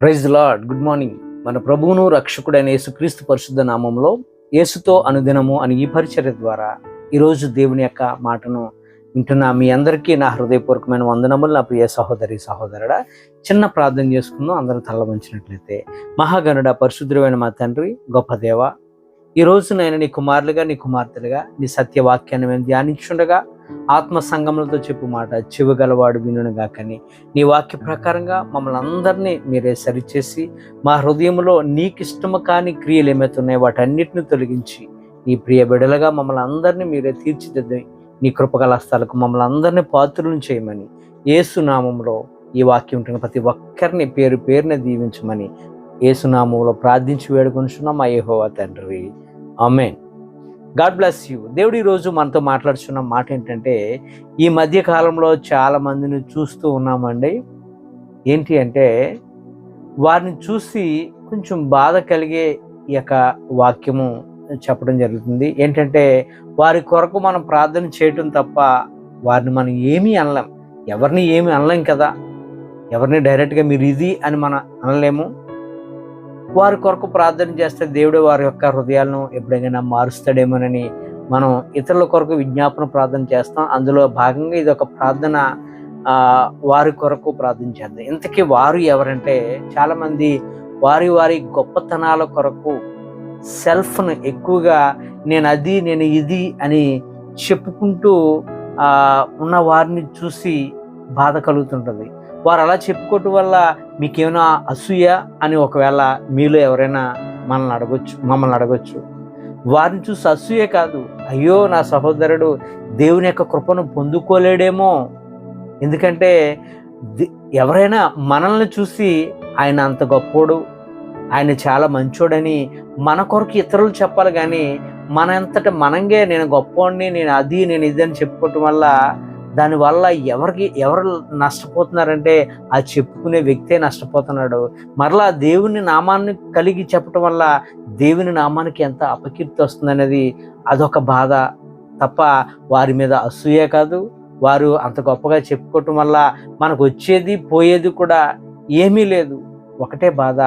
Praise lord. Good morning. మన ప్రభువును రక్షకుడైన యేసుక్రీస్తు పరిశుద్ధ నామంలో యేసుతో అనుదినము అని ఈ పరిచర్య ద్వారా ఈరోజు దేవుని యొక్క మాటను వింటున్న మీ అందరికీ నా హృదయపూర్వకమైన వందనములు. నా ప్రియ సహోదరి సహోదరుడా చిన్న ప్రార్థన చేసుకుందాం. అందరూ తల్ల వంచినట్లయితే మహాగణుడ పరిశుద్ధమైన మా తండ్రి గొప్ప దేవ ఈ రోజు నేను నీ కుమారులుగా నీ కుమార్తెలుగా నీ సత్యవాక్యాన్ని మేము ధ్యానించుండగా ఆత్మ సంగములతో చెప్పు మాట. చెవిగలవాడు వినుగా కానీ నీ వాక్య ప్రకారంగా మమ్మల్ని అందరినీ మీరే సరిచేసి మా హృదయంలో నీకిష్టము కాని క్రియలు ఏమైతున్నాయో వాటన్నిటిని తొలగించి నీ ప్రియ బిడలుగా మమ్మల్ని అందరినీ మీరే తీర్చిదిద్ది నీ కృపగల హస్తాలకు మమ్మల్ని అందరినీ పాత్రులను చేయమని ఏసునామంలో ఈ వాక్యం ఉంటున్న ప్రతి ఒక్కరిని పేరు పేరున దీవించమని ఏసునామంలో ప్రార్థించి వేడుకొనిచున్నాం. మా యెహోవా తండ్రి. ఆమెన్. గాడ్ బ్లెస్ యూ దేవుడు ఈరోజు మనతో మాట్లాడుతున్న మాట ఏంటంటే ఈ మధ్య కాలంలో చాలా మందిని చూస్తూ ఉన్నామండి. ఏంటి అంటే వారిని చూసి కొంచెం బాధ కలిగే ఈ యొక్క వాక్యము చెప్పడం జరుగుతుంది. ఏంటంటే వారి కొరకు మనం ప్రార్థన చేయటం తప్ప వారిని మనం ఏమీ అనలేం. ఎవరిని ఏమీ అనలేం కదా. ఎవరిని డైరెక్ట్గా మీరు ఇది అని మనం అనలేము. వారి కొరకు ప్రార్థన చేస్తే దేవుడు వారి యొక్క హృదయాలను ఎప్పుడైనా మారుస్తాడేమోనని మనం ఇతరుల కొరకు విజ్ఞాపన ప్రార్థన చేస్తాం. అందులో భాగంగా ఇది ఒక ప్రార్థన వారి కొరకు ప్రార్థన చేద్దాం. ఇంతకీ వారు ఎవరంటే చాలామంది వారి వారి గొప్పతనాల కొరకు సెల్ఫ్ను ఎక్కువగా నేను అది నేను ఇది అని చెప్పుకుంటూ ఉన్న వారిని చూసి బాధ కలుగుతుంటుంది. వారు అలా చెప్పుకోవటం వల్ల మీకేమైనా అసూయ అని ఒకవేళ మీలో ఎవరైనా మనల్ని అడగొచ్చు మమ్మల్ని అడగొచ్చు. వారిని చూసి అసూయ కాదు. అయ్యో నా సహోదరుడు దేవుని యొక్క కృపను పొందుకోలేడేమో. ఎందుకంటే ఎవరైనా మనల్ని చూసి ఆయన అంత గొప్పోడు ఆయన చాలా మంచోడని మన కొరకు ఇతరులు చెప్పాలి కానీ మన అంతటా మనంగే నేను గొప్పవాడిని నేను అది నేను ఇది అని చెప్పుకోవటం వల్ల దానివల్ల ఎవరికి ఎవరు నష్టపోతున్నారంటే ఆ చెప్పుకునే వ్యక్తే నష్టపోతున్నాడు. మరలా దేవుని నామాన్ని కలిగి చెప్పటం వల్ల దేవుని నామానికి ఎంత అపకీర్తి వస్తుందనేది అదొక బాధ. తప్ప వారి మీద అసూయ కాదు. వారు అంత గొప్పగా చెప్పుకోవటం వల్ల మనకు వచ్చేది పోయేది కూడా ఏమీ లేదు. ఒకటే బాధ.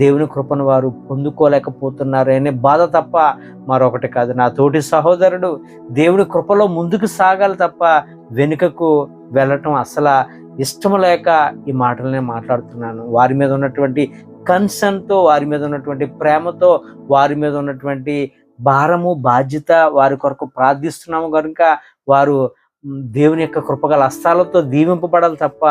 దేవుని కృపను వారు పొందుకోలేకపోతున్నారు అనే బాధ తప్ప మరొకటి కాదు. నా తోటి సహోదరుడు దేవుని కృపలో ముందుకు సాగాలి తప్ప వెనుకకు వెళ్ళటం అసలు ఇష్టం లేక ఈ మాటలనే మాట్లాడుతున్నాను. వారి మీద ఉన్నటువంటి కన్సర్న్తో వారి మీద ఉన్నటువంటి ప్రేమతో వారి మీద ఉన్నటువంటి భారము బాధ్యత వారి కొరకు ప్రార్థిస్తున్నాము కనుక వారు దేవుని యొక్క కృపగల హస్తాలతో దీవింపబడాలి తప్ప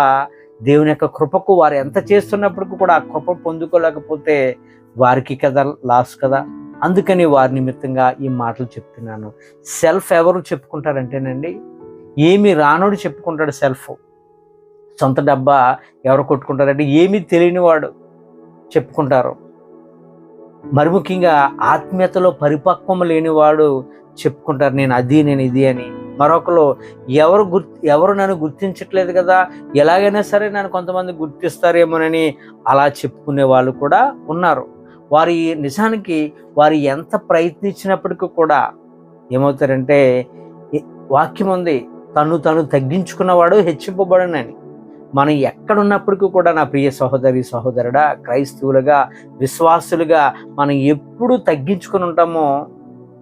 దేవుని యొక్క కృపకు వారు ఎంత చేస్తున్నప్పటికీ కూడా ఆ కృప పొందుకోలేకపోతే వారికి కదా లాస్ కదా. అందుకని వారి నిమిత్తంగా ఈ మాటలు చెప్తున్నాను. సెల్ఫ్ ఎవరు చెప్పుకుంటారంటేనండి ఏమి రానోడు చెప్పుకుంటాడు సెల్ఫ్. సొంత డబ్బా ఎవరు కొట్టుకుంటారంటే ఏమీ తెలియని వాడు చెప్పుకుంటారు. మరి ముఖ్యంగా ఆత్మీయతలో పరిపక్వం లేనివాడు చెప్పుకుంటారు నేను అది నేను ఇది అని. మరొకరు ఎవరు గుర్ ఎవరు నన్ను గుర్తించట్లేదు కదా ఎలాగైనా సరే నన్ను కొంతమంది గుర్తిస్తారేమోనని అలా చెప్పుకునే వాళ్ళు కూడా ఉన్నారు. వారి నిజానికి వారు ఎంత ప్రయత్నించినప్పటికీ కూడా ఏమవుతారంటే వాక్యం ఉంది తను తను తగ్గించుకున్నవాడు హెచ్చింపబడనని. మనం ఎక్కడున్నప్పటికీ కూడా నా ప్రియ సహోదరి సహోదరుడా క్రైస్తవులుగా విశ్వాసులుగా మనం ఎప్పుడు తగ్గించుకుని ఉంటామో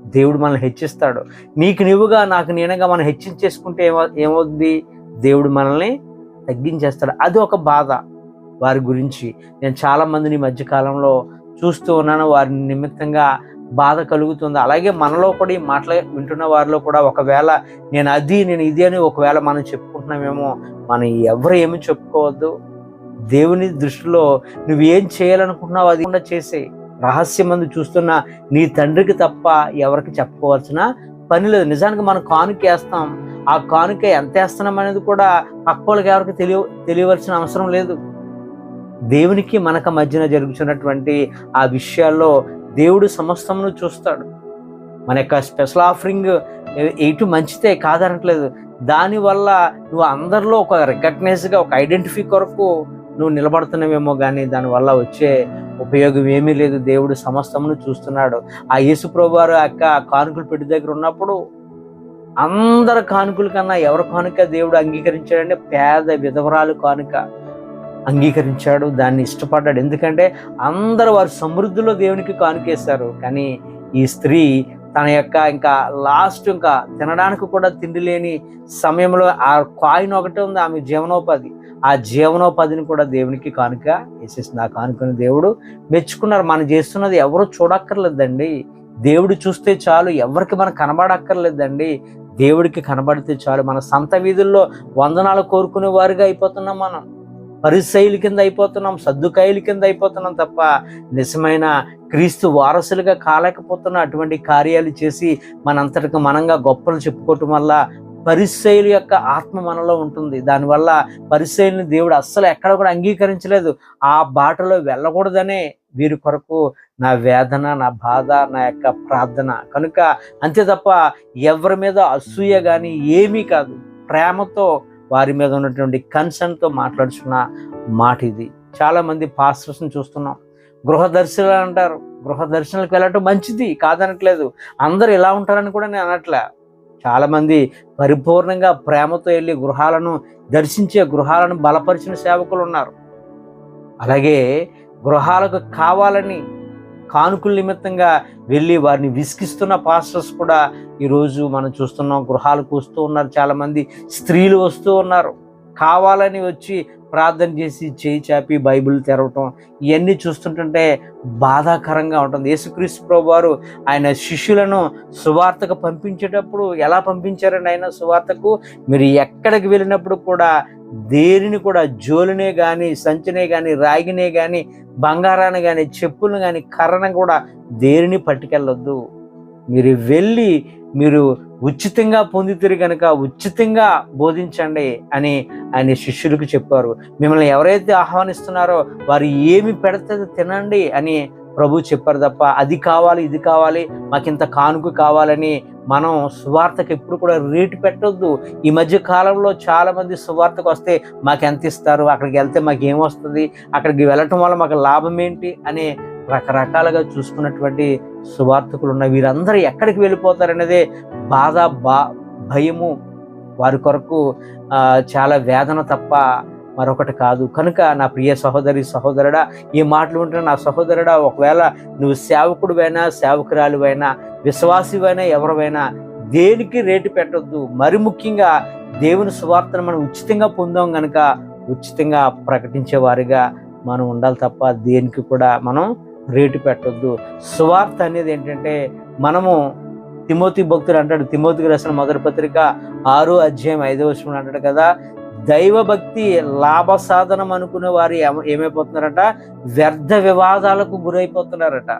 దేవుడు మనల్ని హెచ్చిస్తాడు. నీకు నీవుగా నాకు నేనగా మనం హెచ్చించేసుకుంటే ఏమో ఏమవుద్ది? దేవుడు మనల్ని తగ్గించేస్తాడు. అది ఒక బాధ వారి గురించి. నేను చాలా మందిని ఈ మధ్యకాలంలో చూస్తూ ఉన్నాను వారి నిమిత్తంగా బాధ కలుగుతుంది. అలాగే మనలో కూడా ఈ మాటలు వింటున్న వారిలో కూడా ఒకవేళ నేను అది నేను ఇది అని ఒకవేళ మనం చెప్పుకుంటున్నామేమో మనం ఎవరు ఏమి చెప్పుకోవద్దు? దేవుని దృష్టిలో నువ్వు ఏం చేయాలనుకుంటున్నావు అది కూడా చేసేయి. రహస్యమందు చూస్తున్న నీ తండ్రికి తప్ప ఎవరికి చెప్పుకోవాల్సిన పని లేదు. నిజానికి మనం కానుక వేస్తాం. ఆ కానుక ఎంత వేస్తున్నాం అనేది కూడా పక్క వాళ్ళకి ఎవరికి తెలియ తెలియవలసిన అవసరం లేదు. దేవునికి మనకు మధ్యన జరుగుతున్నటువంటి ఆ విషయాల్లో దేవుడు సమస్తమును చూస్తాడు. మన యొక్క స్పెషల్ ఆఫరింగ్ ఎటు మంచిదే కాదనట్లేదు. దానివల్ల నువ్వు అందరిలో ఒక రికగ్నైజ్గా ఒక ఐడెంటిఫై కొరకు నువ్వు నిలబడుతున్నావేమో కానీ దానివల్ల వచ్చే ఉపయోగం ఏమీ లేదు. దేవుడు సమస్తమును చూస్తున్నాడు. ఆ యేసు వారు యొక్క కానుకలు పెట్టి దగ్గర ఉన్నప్పుడు అందరు కానుకల కన్నా ఎవరి కానుక దేవుడు అంగీకరించాడంటే పేద విధవరాలు కానుక అంగీకరించాడు. దాన్ని ఇష్టపడ్డాడు. ఎందుకంటే అందరూ వారు సమృద్ధిలో దేవునికి కానుకేశారు. కానీ ఈ స్త్రీ తన యొక్క ఇంకా లాస్ట్ ఇంకా తినడానికి కూడా తిండి లేని సమయంలో ఆ కాయిన్ ఒకటే ఉంది ఆమె జీవనోపాధి. ఆ జీవనోపాధిని కూడా దేవునికి కానుక వేసేసింది ఆ కానుకని దేవుడు మెచ్చుకున్నారు. మనం చేస్తున్నది ఎవరు చూడక్కర్లేదండి. దేవుడు చూస్తే చాలు ఎవరికి మనం కనబడక్కర్లేదండి. దేవుడికి కనబడితే చాలు. మన సంత వీధుల్లో వందనాలు కోరుకునే వారిగా అయిపోతున్నాం మనం. పరిశైలి కింద అయిపోతున్నాం సర్దుకాయల కింద అయిపోతున్నాం తప్ప నిజమైన క్రీస్తు వారసులుగా కాలేకపోతున్న అటువంటి కార్యాలు చేసి మనంతటికి మనంగా గొప్పలు చెప్పుకోవటం వల్ల పరిశైలు యొక్క ఆత్మ మనలో ఉంటుంది. దానివల్ల పరిశైలిని దేవుడు అస్సలు ఎక్కడ కూడా అంగీకరించలేదు. ఆ బాటలో వెళ్ళకూడదనే వీరి కొరకు నా వేదన నా బాధ నా యొక్క ప్రార్థన. కనుక అంతే తప్ప ఎవరి మీద అసూయ కానీ ఏమీ కాదు. ప్రేమతో వారి మీద ఉన్నటువంటి కన్సర్న్తో మాట్లాడుచున్న మాట ఇది చాలామంది పాస్టర్స్ని చూస్తున్నాం. గృహ దర్శనాలు అంటారు. గృహ దర్శనాలకు వెళ్ళటం మంచిది కాదనట్లేదు. అందరూ ఇలా ఉంటారని కూడా నేను అనట్లే. చాలామంది పరిపూర్ణంగా ప్రేమతో వెళ్ళి గృహాలను దర్శించే గృహాలను బలపరిచిన సేవకులు ఉన్నారు. అలాగే గృహాలకు కావాలని కానుకల నిమిత్తంగా వెళ్ళి వారిని విసిగిస్తున్న పాస్టర్స్ కూడా ఈరోజు మనం చూస్తున్నాం. గృహాలకు వస్తూ ఉన్నారు చాలామంది. స్త్రీలు వస్తూ ఉన్నారు. కావాలని వచ్చి ప్రార్థన చేసి చేయి చాపి బైబిల్ తెరవటం ఇవన్నీ చూస్తుంటుంటే బాధాకరంగా ఉంటుంది. యేసుక్రీస్తు ప్రభు వారు ఆయన శిష్యులను సువార్తకు పంపించేటప్పుడు ఎలా పంపించారండి ఆయన సువార్తకు? మీరు ఎక్కడికి వెళ్ళినప్పుడు కూడా దేనిని కూడా జోలునే కానీ సంచినే కానీ రాగినే కానీ బంగారాన్ని కానీ చెప్పులను కానీ కర్రను కూడా దేనిని పట్టుకెళ్ళొద్దు. మీరు వెళ్ళి మీరు ఉచితంగా పొందితిరి కనుక ఉచితంగా బోధించండి అని ఆయన శిష్యులకు చెప్పారు. మిమ్మల్ని ఎవరైతే ఆహ్వానిస్తున్నారో వారు ఏమి పెడతారో తినండి అని ప్రభు చెప్పారు తప్ప అది కావాలి ఇది కావాలి మాకింత కానుక కావాలని మనం సువార్తకు ఎప్పుడు కూడా రేటు పెట్టొద్దు. ఈ మధ్య కాలంలో చాలా మంది సువార్తకు వస్తే మాకు ఎంత ఇస్తారు? అక్కడికి వెళ్తే మాకు ఏమొస్తుంది అక్కడికి వెళ్ళటం వల్ల మాకు లాభం ఏంటి? అనే రకరకాలుగా చూసుకున్నటువంటి సువార్థకులు ఉన్న వీరందరూ ఎక్కడికి వెళ్ళిపోతారనేదే బాధ బా భయము. వారి కొరకు చాలా వేదన తప్ప మరొకటి కాదు. కనుక నా ప్రియ సహోదరి సహోదరుడా ఈ మాటలు ఉంటే నా సహోదరుడా ఒకవేళ నువ్వు సేవకుడివైనా సేవకురాలివైనా విశ్వాసివైనా ఎవరివైనా దేనికి రేటు పెట్టొద్దు? మరి ముఖ్యంగా దేవుని సువార్తను మనం ఉచితంగా పొందాం కనుక ఉచితంగా ప్రకటించేవారిగా మనం ఉండాలి తప్ప దేనికి కూడా మనం రేటు పెట్టొద్దు. సువార్త అనేది ఏంటంటే మనము తిమోతి భక్తుడు అంటాడు తిమోతికి రాసిన మొదటి పత్రిక ఆరో అధ్యాయం ఐదో వచ్చిన అంటాడు కదా దైవభక్తి లాభ సాధనం అనుకునే వారు ఏమైపోతున్నారట? వ్యర్థ వివాదాలకు గురైపోతున్నారట.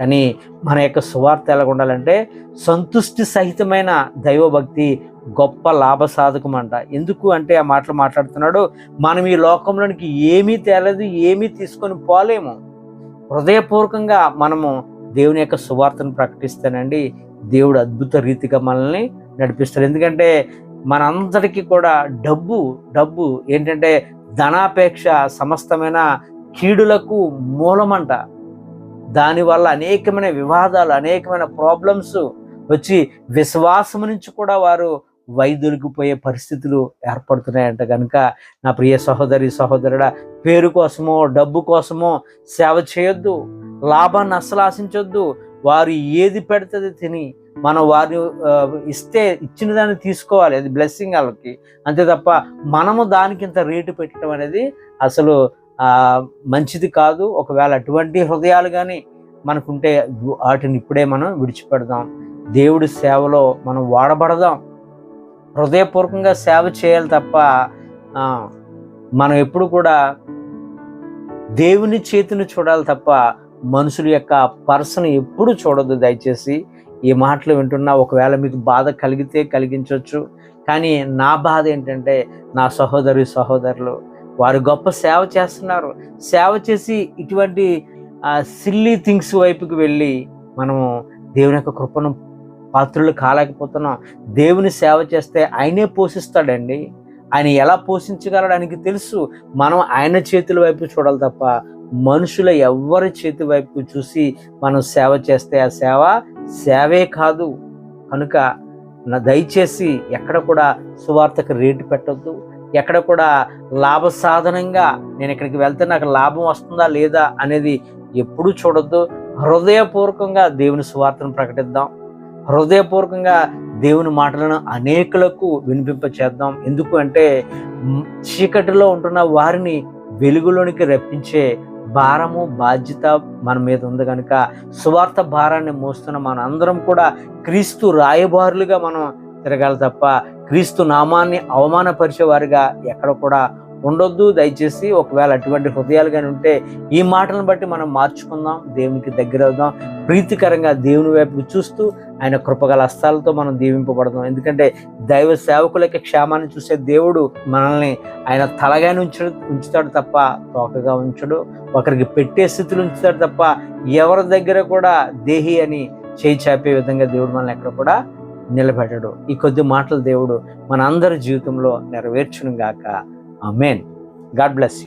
కానీ మన యొక్క సువార్త ఎలా ఉండాలంటే సంతుష్టి సహితమైన దైవభక్తి గొప్ప లాభ సాధకం అంట. ఎందుకు అంటే ఆ మాటలు మాట్లాడుతున్నాడు మనం ఈ లోకంలోనికి ఏమీ తేలేదు ఏమీ తీసుకొని పోలేము. హృదయపూర్వకంగా మనము దేవుని యొక్క సువార్తను ప్రకటిస్తానండి దేవుడు అద్భుత రీతిగా మనల్ని నడిపిస్తారు ఎందుకంటే మనందరికీ కూడా డబ్బు డబ్బు ఏంటంటే ధనాపేక్ష సమస్తమైన కీడులకు మూలమంట. దానివల్ల అనేకమైన వివాదాలు అనేకమైన ప్రాబ్లమ్స్ వచ్చి విశ్వాసం నుంచి కూడా వారు వైదొలిగిపోయే పరిస్థితులు ఏర్పడుతున్నాయంట కనుక నా ప్రియ సహోదరి సహోదరుడ పేరు కోసమో డబ్బు కోసమో సేవ చేయొద్దు లాభాన్ని అస్సలు ఆశించొద్దు. వారు ఏది పెడుతుంది తిని మనం వారిని ఇస్తే ఇచ్చిన దాన్ని తీసుకోవాలి. అది బ్లెస్సింగ్ వాళ్ళకి. అంతే తప్ప మనము దానికి ఇంత రేటు పెట్టడం అనేది అసలు మంచిది కాదు. ఒకవేళ అటువంటి హృదయాలు కానీ మనకుంటే వాటిని ఇప్పుడే మనం విడిచిపెడదాం. దేవుడి సేవలో మనం వాడబడదాం. హృదయపూర్వకంగా సేవ చేయాలి తప్ప మనం ఎప్పుడు కూడా దేవుని చేతిని చూడాలి తప్ప మనుషుల యొక్క పర్సన్ ఎప్పుడు చూడదు దయచేసి ఈ మాటలు వింటున్నా ఒకవేళ మీకు బాధ కలిగితే కలిగించవచ్చు కానీ నా బాధ ఏంటంటే నా సహోదరి సహోదరులు వారు గొప్ప సేవ చేస్తున్నారు. సేవ చేసి ఇటువంటి సిల్లీ థింగ్స్ వైపుకి వెళ్ళి మనము దేవుని యొక్క కృపను పాత్రులు కాలేకపోతున్నాం. దేవుని సేవ చేస్తే ఆయనే పోషిస్తాడండి. ఆయన ఎలా పోషించగలడు ఆయనకి తెలుసు. మనం ఆయన చేతుల వైపు చూడాలి తప్ప మనుషుల ఎవ్వరి చేతి వైపు చూసి మనం సేవ చేస్తే ఆ సేవ సేవే కాదు. కనుక నా దయచేసి ఎక్కడ కూడా సువార్తకు రేటు పెట్టొద్దు. ఎక్కడ కూడా లాభ సాధనంగా నేను ఇక్కడికి వెళ్తే నాకు లాభం వస్తుందా లేదా అనేది ఎప్పుడూ చూడొద్దు. హృదయపూర్వకంగా దేవుని సువార్తను ప్రకటిద్దాం. హృదయపూర్వకంగా దేవుని మాటలను అనేకులకు వినిపింప చేద్దాం. ఎందుకు అంటే చీకటిలో ఉంటున్న వారిని వెలుగులోనికి రప్పించే భారము బాధ్యత మన మీద ఉంది కనుక సువార్త భారాన్ని మోస్తున్న మన అందరం కూడా క్రీస్తు రాయబారులుగా మనం తిరగాలి తప్ప క్రీస్తు నామాన్ని అవమానపరిచే వారిగా ఎక్కడ కూడా ఉండొద్దు. దయచేసి ఒకవేళ అటువంటి హృదయాలు కానీ ఉంటే ఈ మాటలను బట్టి మనం మార్చుకుందాం దేవునికి దగ్గర అవుదాం ప్రీతికరంగా దేవుని వైపు చూస్తూ ఆయన కృపగల హస్తాలతో మనం దీవింపబడతాం. ఎందుకంటే దైవ సేవకులకి క్షేమాన్ని చూసే దేవుడు మనల్ని ఆయన తలగా ఉంచు ఉంచుతాడు తప్ప తోకగా ఉంచడు. ఒకరికి పెట్టే స్థితిలో ఉంచుతాడు తప్ప ఎవరి దగ్గర కూడా దేహి అని చేయి చాపే విధంగా దేవుడు మనల్ని ఎక్కడ కూడా నిలబెట్టడు. ఈ కొద్ది మాటలు దేవుడు మన అందరి జీవితంలో నెరవేర్చును గాక. Amen God bless you.